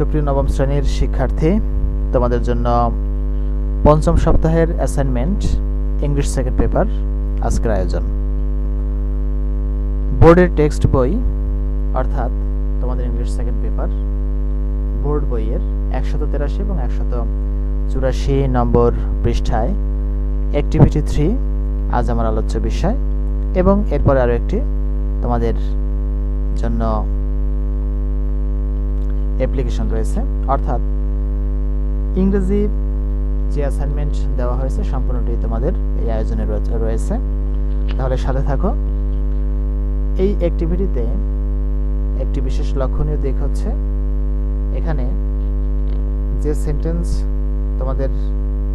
সুপ্রিয় নবম শ্রেণির শিক্ষার্থী, তোমাদের জন্য পঞ্চম সপ্তাহের অ্যাসাইনমেন্ট ইংলিশ সেকেন্ড পেপার আজকের আয়োজন। বোর্ডের টেক্সট বই, অর্থাৎ তোমাদের ইংলিশ সেকেন্ড পেপার বোর্ড বইয়ের একশত তেরাশি এবং একশত চুরাশি নম্বর পৃষ্ঠায় অ্যাক্টিভিটি থ্রি আজ আমার আলোচ্য বিষয়, এবং এরপরে আরও একটি তোমাদের জন্য অ্যাপ্লিকেশন রয়েছে। অর্থাৎ ইংরেজি যে অ্যাসাইনমেন্ট দেওয়া হয়েছে, সম্পূর্ণটি তোমাদের এই আয়োজনে রয়েছে। তাহলে সাথে থাকো। এই অ্যাক্টিভিটিতে একটি বিশেষ লক্ষণীয় দিক হচ্ছে, এখানে যে সেন্টেন্স তোমাদের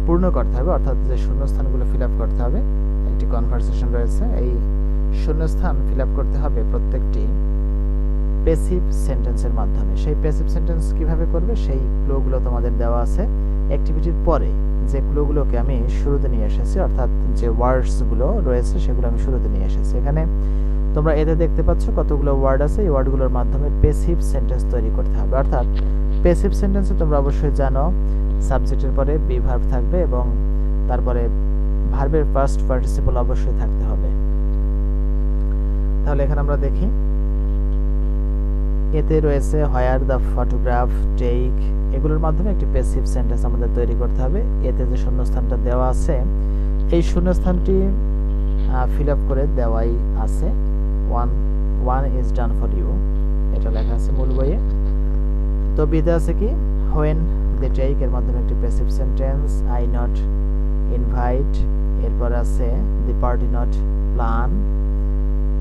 পূর্ণ করতে হবে, অর্থাৎ যে শূন্যস্থানগুলো ফিল আপ করতে হবে, একটি কনভারসেশন রয়েছে। এই শূন্যস্থান ফিল আপ করতে হবে প্রত্যেকটি প্যাসিভ সেন্টেন্সের মাধ্যমে। সেই প্যাসিভ সেন্টেন্স কীভাবে করবে? সেই ক্লুগুলো তোমাদের দেওয়া আছে অ্যাক্টিভিটির পরে। যে ক্লুগুলোকে আমি শুরুতে নিয়ে এসেছি, অর্থাৎ যে ওয়ার্ডসগুলো রয়েছে, সেগুলো আমি শুরুতে নিয়ে এসেছি। এখানে তোমরা এতে দেখতে পাচ্ছ কতগুলো ওয়ার্ড আছে। এই ওয়ার্ডগুলোর মাধ্যমে প্যাসিভ সেন্টেন্স তৈরি করতে হবে। অর্থাৎ প্যাসিভ সেন্টেন্সে তোমরা অবশ্যই জানো সাবজেক্টের পরে বি ভার্ব থাকবে এবং তারপরে ভার্বের ফার্স্ট পার্টিসিপল অবশ্যই থাকতে হবে। তাহলে এখানে আমরা দেখি এতে রয়েছে হোয়ার দ্য ফটোগ্রাফ টেক এগুলোর মাধ্যমে একটি প্যাসিভ সেন্টেন্স আমাদের তৈরি করতে হবে। এতে যে শূন্যস্থানটা দেওয়া আছে, এই শূন্যস্থানটি ফিল আপ করে দেওয়াই আছে। One one is done for you এটা লেখা আছে মূল বইয়ে। তো বিতে আছে কি? হোয়েন দ্য টেক এর মাধ্যমে একটি passive sentence I not invite এরপর আছে the party not plan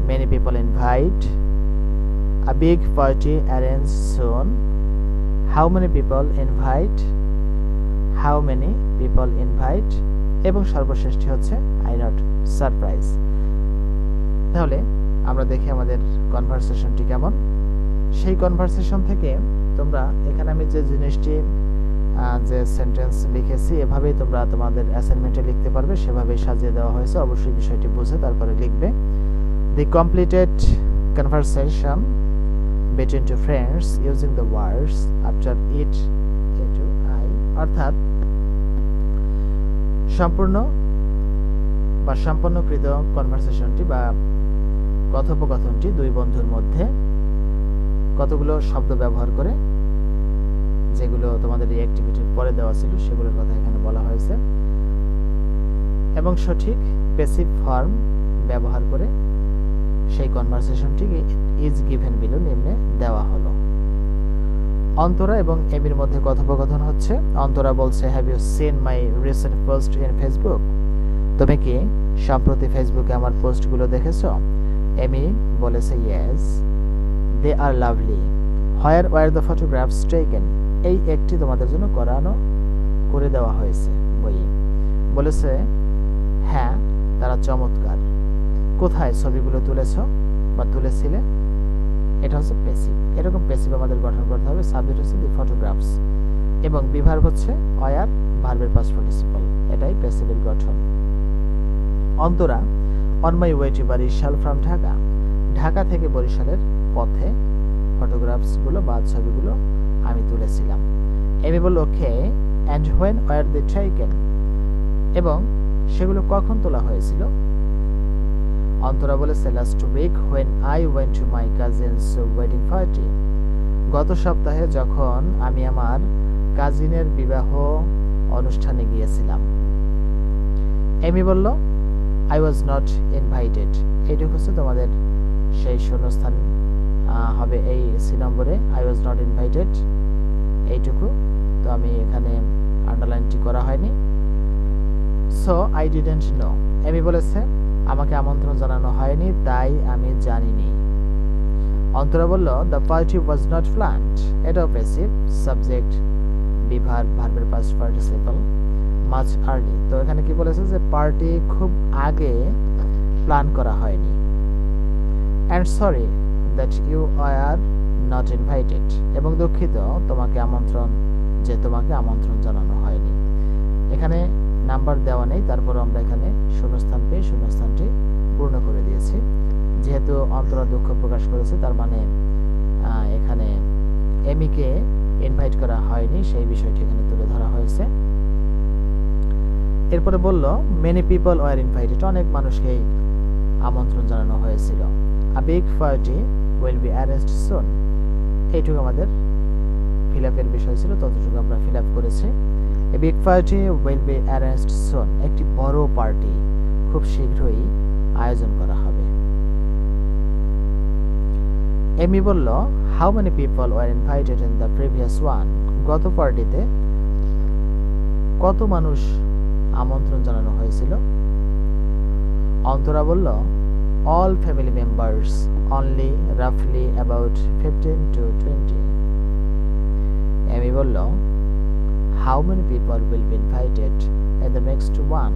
many people invite A big party arranged soon. How many people invite? How many people invite? এবং সর্বশেষটি হচ্ছে আই নট সারপ্রাইজ তাহলে আমরা দেখি আমাদের কনভারসেশনটি কেমন সেই কনভারসেশন থেকে তোমরা, এখানে আমি যে জিনিসটি যে সেন্টেন্স লিখেছি, এভাবেই তোমরা তোমাদের অ্যাসাইনমেন্টে লিখতে পারবে সেভাবেই সাজিয়ে দেওয়া হয়েছে অবশ্যই বিষয়টি বুঝে তারপরে লিখবে the completed conversation two friends using the words after it a to I, অর্থাৎ সম্পূর্ণ বা সম্পন্নকৃত কনভারসেশনটি বা কথোপকথনটি দুই বন্ধুর মধ্যে কতগুলো শব্দ ব্যবহার করে, যেগুলো তোমাদের এই অ্যাক্টিভিটির পরে দেওয়া ছিল, সেগুলোর কথা এখানে বলা হয়েছে। এবং সঠিক প্যাসিভ ফর্ম ব্যবহার করে সেই কনভারসেশনটি ইজ গিভেন বিলো নিম্নে দেওয়া হলো। অন্তরা এবং এমির মধ্যে কথোপকথন হচ্ছে। অন্তরা বলছে have you seen my recent post in Facebook তুমি কি সম্প্রতি ফেসবুকে আমার পোস্টগুলো দেখেছ? এমি বলেছে yes they are lovely where were the photographs taken এই একটি তোমাদের জন্য করানো, করে দেওয়া হয়েছে, বইয়ে। বলেছে হ্যাঁ তারা চমৎকার। কোথায় ছবিগুলো তুলেছো বা তুলেছিলে? এটা হচ্ছে পেসিভ এরকম পেসিভ আমাদের গঠন করতে হবে। সাবজেক্ট হচ্ছে দি ফটোগ্রাফস এবং বিভার হচ্ছে অয়ার ভার্বের পাস পার্টিসিপল এটাই পেসিভের গঠন। Antara on my way to Barishal from Dhaka Dhaka থেকে বরিশালের পথে ফটোগ্রাফসগুলো বা ছবিগুলো আমি তুলেছিলাম। এমি বলল okay and when were they taken এবং সেগুলো কখন তোলা হয়েছিল? অন্তরা বলেছে last week when I went to my cousins wedding party গত সপ্তাহে যখন আমি আমার কাজিনের বিবাহ অনুষ্ঠানে গিয়েছিলাম। এমি বলল আই ওয়াজ নট ইনভাইটেড এইটুকু হচ্ছে তোমাদের সেই শূন্যস্থান হবে এই সি নম্বরে আই ওয়াজ নট ইনভাইটেড এইটুকু তো আমি এখানে আন্ডারলাইনটি করা হয়নি। So I didn't know Amy বলেছে আমাকে আমন্ত্রণ জানানো হয়নি, তাই আমি জানিনি। অন্তরা বলল the party was not planned এটাও পেসিভ সাবজেক্ট বিভার ভার্বের পাস্ট পার্টিসিপল মাছ আর্লি তো এখানে কি বলেছে যে পার্টি খুব আগে প্ল্যান করা হয়নি। And sorry that you are not invited এবং দুঃখিত, তোমাকে আমন্ত্রণ, যে তোমাকে আমন্ত্রণ জানানো হয়নি। এখানে নাম্বার দেওয়া নেই তারপর আমরা এখানে শূন্যস্থান পেয়ে শূন্যস্থানটি পূর্ণ করে দিয়েছি যেহেতু অন্তরা দুঃখ প্রকাশ করেছে, তার মানে এখানে এমিকে ইনভাইট করা হয়নি, সেই বিষয়টি এখানে তুলে ধরা হয়েছে। এরপরে বলল মেনি পিপল ওয়ার ইনভাইটেড অনেক মানুষকেই আমন্ত্রণ জানানো হয়েছিল। A big party will be arranged soon এইটুকু আমাদের ফিল আপের বিষয় ছিল, ততটুকু আমরা ফিল আপ করেছি। A big party will be arranged soon একটি বড় পার্টি খুব শীঘ্রই আয়োজন করা হবে। এমি বলল how many people were invited in the previous one গত পার্টিতে কত মানুষ আমন্ত্রণ জানানো হয়েছিল? অন্তরা বলল all family members only রাফলি about fifteen to twenty Amy বলল how many people will be invited in the next one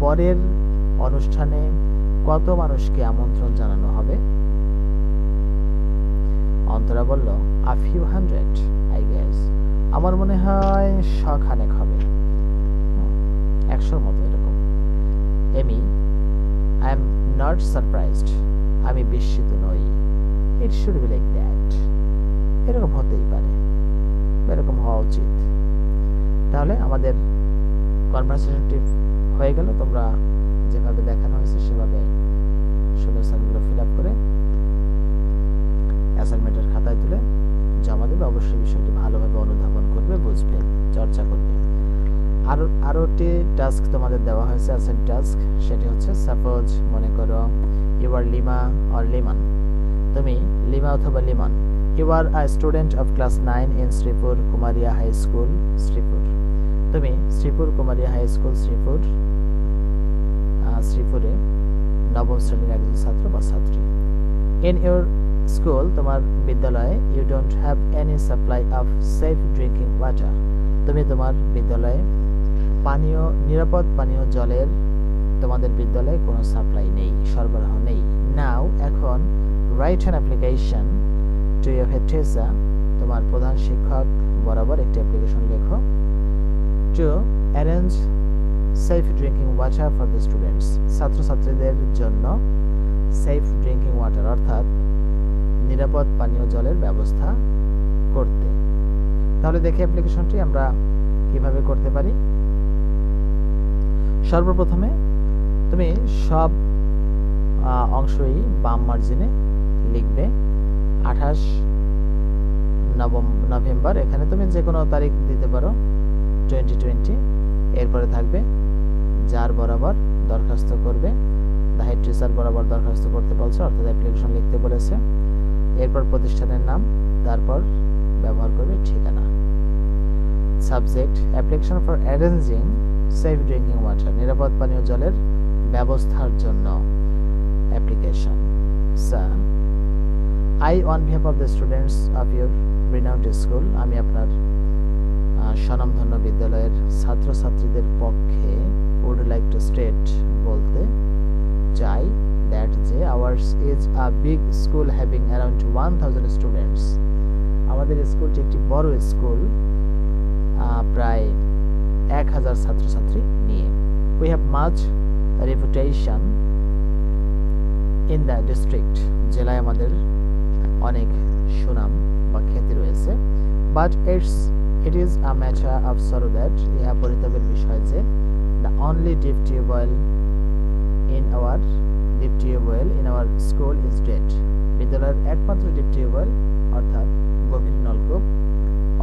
পরের অনুষ্ঠানে কত মানুষকে আমন্ত্রণ জানানো হবে? অন্তরা বলল a few hundred I guess আমার মনে হয় শখানেক হবে। একশোর মতো এরকম। Amy I am not surprised আমি বিস্মিত নই। It should be like that এরকম হতেই পারে। এরকম হওয়া উচিত। তাহলে আমাদের কনভারসেশনটি হয়ে গেল। তোমরা যেভাবে দেখানো হয়েছে, সেভাবে সুন্দর শূন্যস্থানগুলো ফিল আপ করে অ্যাসাইনমেন্টের খাতায় তুলে জমা দেবে। অবশ্যই বিষয়টি ভালোভাবে অনুধাবন করবে, বুঝবে, চর্চা করবে। আরও আরও একটি টাস্ক তোমাদের দেওয়া হয়েছে অ্যাসাইন টাস্ক সেটি হচ্ছে সাপোজ মনে করো ইউ আর লিমা অর লিমান তুমি লিমা অথবা Liman you are a student of class nine in Sripur Kumaria high school Sripur তুমি শ্রীপুর কুমারিয়া হাই স্কুল শ্রীপুর শ্রীপুরে নবম শ্রেণির একজন ছাত্র বা ছাত্রী। ইন ইউর স্কুল তোমার বিদ্যালয়ে you don't have any supply of safe drinking water তুমি তোমার বিদ্যালয়ে পানীয়, নিরাপদ পানীয় জলের তোমাদের বিদ্যালয়ে কোনো সাপ্লাই নেই, সরবরাহ নেই। নাও এখন write an application to your head তোমার প্রধান শিক্ষক বরাবর একটি অ্যাপ্লিকেশন লেখো to arrange safe drinking water for the students ছাত্রছাত্রীদের জন্য সেফ ড্রিঙ্কিং ওয়াটার অর্থাৎ নিরাপদ পানীয় জলের ব্যবস্থা করতে। তাহলে দেখি অ্যাপ্লিকেশনটি আমরা কীভাবে করতে পারি। সর্বপ্রথমে তুমি সব অংশই বাম মার্জিনে লিখবে। আঠাশ নভেম্বর, এখানে তুমি যে কোনো তারিখ দিতে পারো টোয়েন্টি টোয়েন্টি এরপরে থাকবে যার বরাবর দরখাস্ত করবে। দ্য টিচার বরাবর দরখাস্ত করতে বলছে, অর্থাৎ অ্যাপ্লিকেশন লিখতে বলেছে। এরপর প্রতিষ্ঠানের নাম, তারপর ব্যবহার করবে ঠিকানা। Subject application for arranging safe drinking water নিরাপদ পানীয় জলের ব্যবস্থার জন্য। Application sir I on behalf of the students of your renowned school আমি আপনার স্বনামধন্য বিদ্যালয়ের ছাত্রছাত্রীদের পক্ষে would like to state ours is a big school having around one thousand students আমাদের স্কুলটি একটি বড় স্কুল প্রায় এক হাজার ছাত্রছাত্রী নিয়ে। We have much reputation in the district জেলায় আমাদের অনেক সুনাম বা খ্যাতি রয়েছে। But it's it is a matter of sorrow that ইহা পরিতাপের বিষয় যে the only deep tubewell in our deep tubewell in our school is dead বিদ্যালয়ের একমাত্র ডিপ টিউবওয়েল অর্থাৎ গভীর নলকূপ,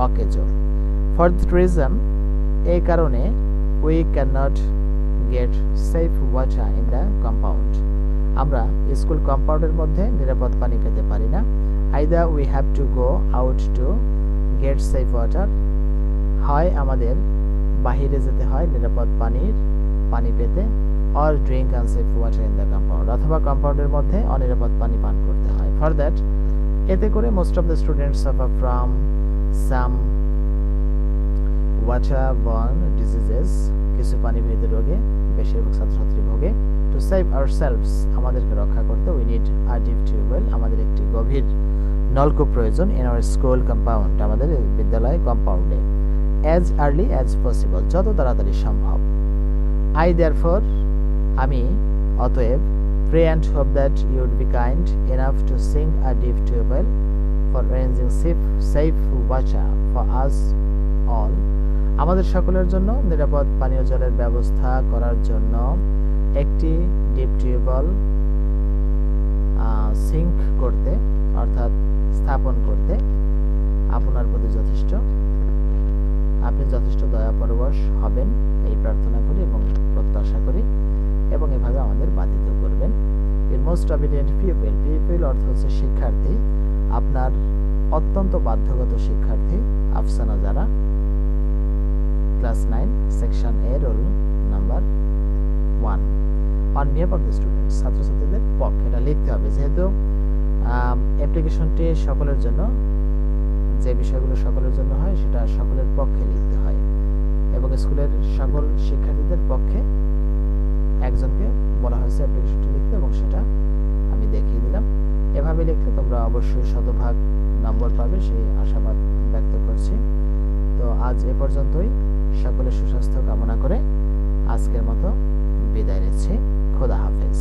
অকেজ। ফর দ্য রিজন এই কারণে we can not get safe water in the compound আমরা স্কুল কম্পাউন্ডের মধ্যে নিরাপদ পানি পেতে পারি না। Either we have to go out to get safe water হয় আমাদের বাহিরে যেতে হয় নিরাপদ পানির, পানি পেতে। Or drink unsafe water in the compound অথবা কম্পাউন্ডের মধ্যে অনিরাপদ পানি পান করতে হয়। ফর দ্যাট এতে করে most of the students suffer from some water borne diseases কিছু পানিবাহিত রোগে, বেশিরভাগ ছাত্রছাত্রী ভোগে। টু সেভ আওয়ার সেলভস আমাদেরকে রক্ষা করতে we need a deep tubewell আমাদের একটি গভীর নলকূপ প্রয়োজন ইন আওয়ার স্কুল কম্পাউন্ড আমাদের বিদ্যালয় কম্পাউন্ডে অ্যাজ আর্লি অ্যাজ পসিবল যত তাড়াতাড়ি সম্ভব। আই দেয়ার ফর আমি, অতএব pray and hope that you'd be kind enough to sink a deep tubewell for arranging safe safe water for us all আমাদের সকলের জন্য নিরাপদ পানীয় জলের ব্যবস্থা করার জন্য একটি ডিপ টিউবওয়েল সিঙ্ক করতে, অর্থাৎ স্থাপন করতে আপনার প্রতি যথেষ্ট। আপনি যথেষ্ট দয়া পরবশ হবেন, এই প্রার্থনা করি এবং প্রত্যাশা করি। এবং এভাবে আমাদের বাধিত করবেন। এর মোস্ট অবিডিয়েন্ট পিপল পিপল অর্থ হচ্ছে শিক্ষার্থী। আপনার অত্যন্ত বাধ্যগত শিক্ষার্থী, আফসানা যারা। Class nine section A roll number one on behalf of the ছাত্রছাত্রীদের পক্ষে এটা লিখতে হবে। যেহেতু অ্যাপ্লিকেশনটি সকলের জন্য, যে বিষয়গুলো সকলের জন্য হয়, সেটা সকলের পক্ষে লিখতে হয়। এবং স্কুলের সকল শিক্ষার্থীদের পক্ষে একজনকে বলা হয়েছে অ্যাপ্লিকেশনটি লিখতে এবং সেটা আমি দেখিয়ে দিলাম। এভাবে লিখলে তোমরা অবশ্যই শতভাগ নম্বর পাবে, সেই আশাবাদ ব্যক্ত করছি। তো আজ এ পর্যন্তই। সকলে সুস্বাস্থ্য কামনা করে আজকের মতো বিদায় নিচ্ছি। খোদা হাফেজ।